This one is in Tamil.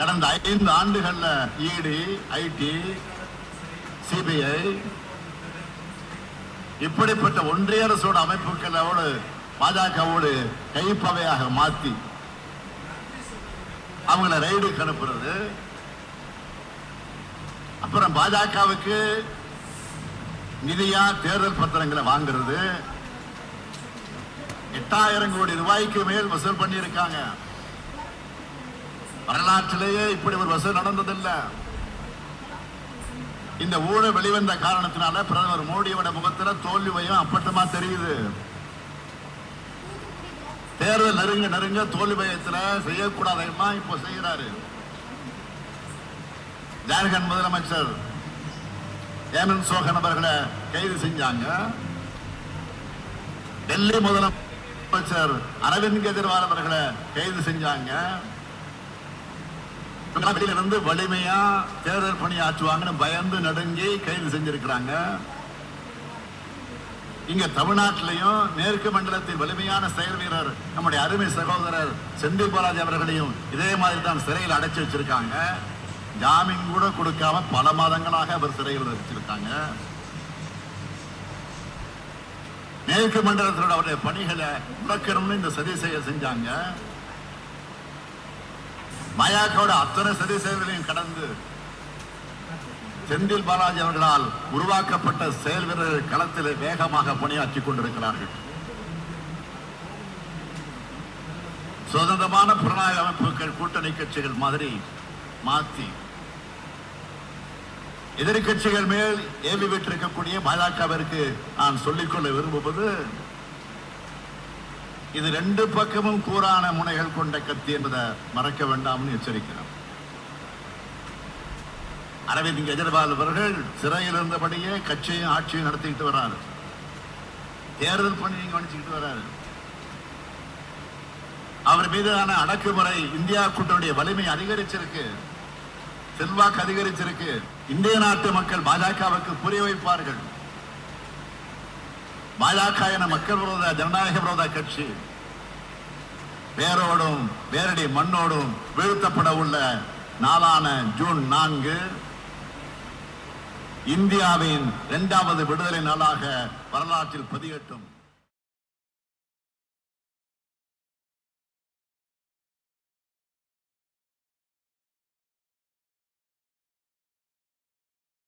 கடந்த ஐந்து ஆண்டுகள்ல இடி ஐடி சிபிஐ இப்படிப்பட்ட ஒன்றிய அரசோட அமைப்புகளோடு பாஜகவோடு கைப்பவையாக மாத்தி அவங்கள ரைடுக்கு அனுப்புறது. அப்புறம் பாஜகவுக்கு நிதியா தேர்தல் பத்திரங்களை வாங்குறது. எட்டாயிரம் கோடி ரூபாய்க்கு மேல் வசூல் பண்ணியிருக்காங்க. வரலாற்றிலேயே இப்படி ஒரு வசதி நடந்ததில்லை. இந்த ஊழல் வெளிவந்த காரணத்தினால பிரதமர் மோடியோட முகத்துல தோல்வியும் அப்பட்டமா தெரியுது. தேர்தல் நெருங்க நெருங்க தோல்வி பயத்துல செய்யக்கூடாதெல்லாம் இப்போ செய்கிறாரு ஜார்க்கண்ட் முதலமைச்சர் ஹேமந்த் சோகன் அவர்களை கைது செஞ்சாங்க. டெல்லி முதலமைச்சர் அரவிந்த் கெஜ்ரிவால் அவர்களை கைது செஞ்சாங்க. வெளியில இருந்து வலிமையா தேர்தல் பணி ஆற்றுவாங்கன்னு பயந்து நடுங்கி கைது செஞ்சிருக்கிறாங்க. இங்க தமிழ்நாட்டிலையும் மேற்கு மண்டலத்தில் வலிமையான செயல் வீரர் நம்முடைய அருமை சகோதரர் செந்தில் பாலாஜி அவர்களையும் இதே மாதிரி தான் சிறையில் அடைச்சி வச்சிருக்காங்க. ஜாமீன் கூட கொடுக்காம பல மாதங்களாக அவர் சிறையில் வச்சிருக்காங்க மேற்கு மண்டலத்தோட அவருடைய பணிகளை முடக்கணும்னு இந்த சதி செய்ய செஞ்சாங்க. மயாக்கோட அத்தனை சதி செயல்களையும் கடந்து செந்தில் பாலாஜி அவர்களால் உருவாக்கப்பட்ட செயல் வீரர்கள் களத்தில் வேகமாக பணியாற்றிக் கொண்டிருக்கிறார்கள். சுதந்திரமான புலனாய்வு அமைப்புகள் கூட்டணி கட்சிகள் மாதிரி மாத்தி எதிர்கட்சிகள் மேல் ஏவி விட்டிருக்கக்கூடிய பாஜகவிற்கு நான் சொல்லிக்கொள்ள விரும்புவது இது ரெண்டு பக்கமும் கூறான முனைகள் கொண்ட கத்தி என்பதை மறக்க வேண்டாம்னு எச்சரிக்கிறோம். அரவிந்த் கெஜ்ரிவால் அவர்கள் சிறையில் இருந்தபடியே கட்சியும் ஆட்சியும் நடத்திக்கிட்டு வர்றாரு தேர்தல் பணியும் கவனிச்சுக்கிட்டு வர்றாரு அவர் மீதான அடக்குமுறை இந்தியா கூட்டணியுடைய வலிமை அதிகரிச்சிருக்கு. செல்வாக்கு அதிகரிச்சிருக்கு. இந்திய நாட்டு மக்கள் பாஜகவுக்கு புரிய வைப்பார்கள். பாஜக மக்கள் விரோத ஜனநாயக விரோத கட்சி வேரோடும் வேரடி மண்ணோடும் வீழ்த்தப்பட உள்ள நாளான ஜூன் நான்கு இந்தியாவின் இரண்டாவது விடுதலை நாளாக வரலாற்றில் பதியட்டும்.